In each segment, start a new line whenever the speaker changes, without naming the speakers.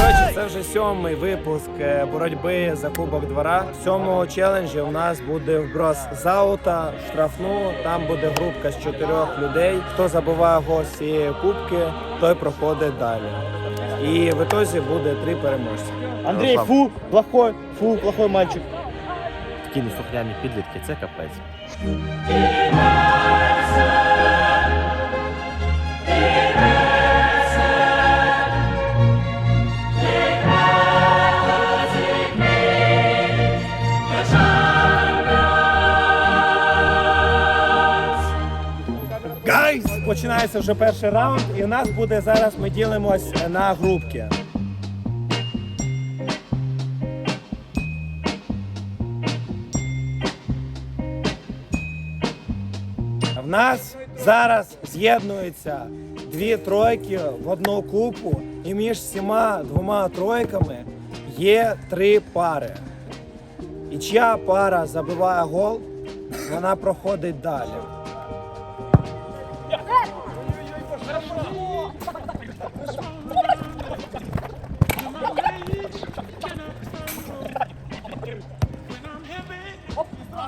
Коротше, це вже сьомий випуск е, боротьби за кубок двора. В цьому челенджі у нас буде вброс з аута, в штрафну. Там буде групка з чотирьох людей. Хто забиває гол з цієї кубки, той проходить далі. І в ітозі буде три переможці.
Андрей, фу, плохой, фу, плохой мальчик.
Такі неслухняні підлітки, це капець.
Гайс! Починається вже перший раунд, і у нас буде зараз. Ми ділимось на групки. В нас зараз з'єднуються дві тройки в одну купу, і між всіма двома тройками є три пари. І чия пара забиває гол, вона проходить далі.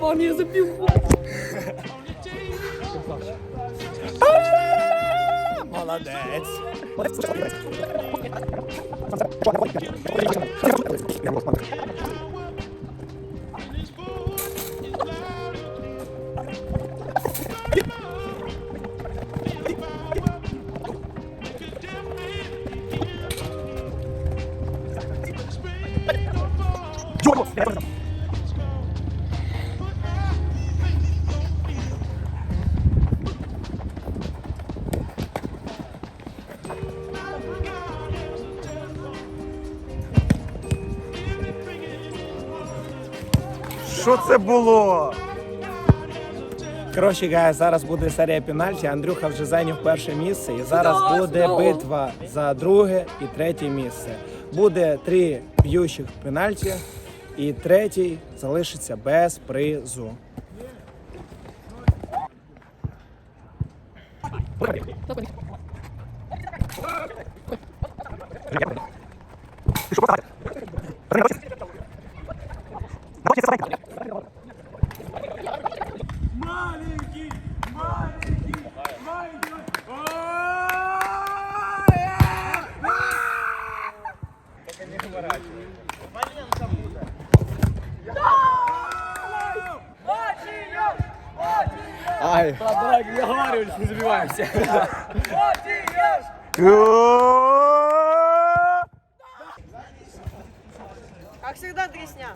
O nie, zabił Maladec! Що це було? Коротше, гай, зараз буде серія пенальті. Андрюха вже зайняв перше місце. І зараз буде битва за друге і третє місце. Буде три б'ючих пенальті, і третій залишиться без призу.
Ай. Давай, не оговаривались, не забиваемся.
Как всегда, дресня.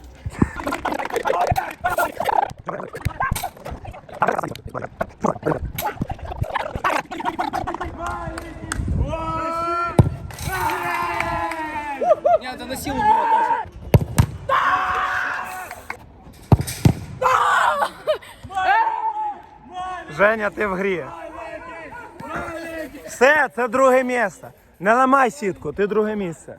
Нет, это на силу было.
Женя, ти в грі. Все, це друге місце. Не ламай сітку, ти друге місце.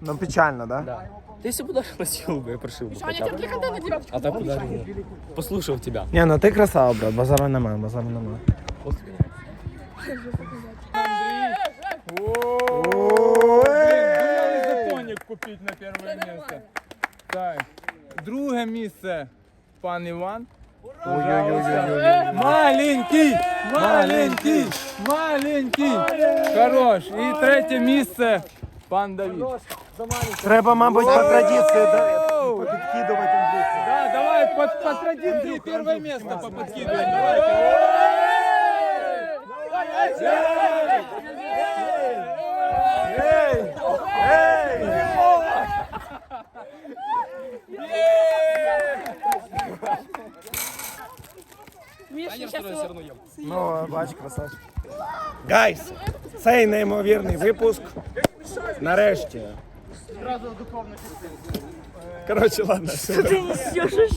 Ну печально, да?
Ты если бы даже носил бы, я прошил бы хотя бы. А так ударил. Послушал тебя.
Ні, ну ти красава, брат, базару немає, базару немає.
Думали законник купити на перше місце. Так. Друге місце пан Іван. Маленький! Маленький! Маленький! Хорош! І третє місце пан Давід.
Треба, мабуть, по традиції да, підкидувати Андрюху.
Да, давай по, по традиции первое место поподкидываем. Давайте.
Ей! Ей! Ну, бач, красавчик. Гайс, цей неймовірний випуск. Нарешті. Коротше, ладно, все.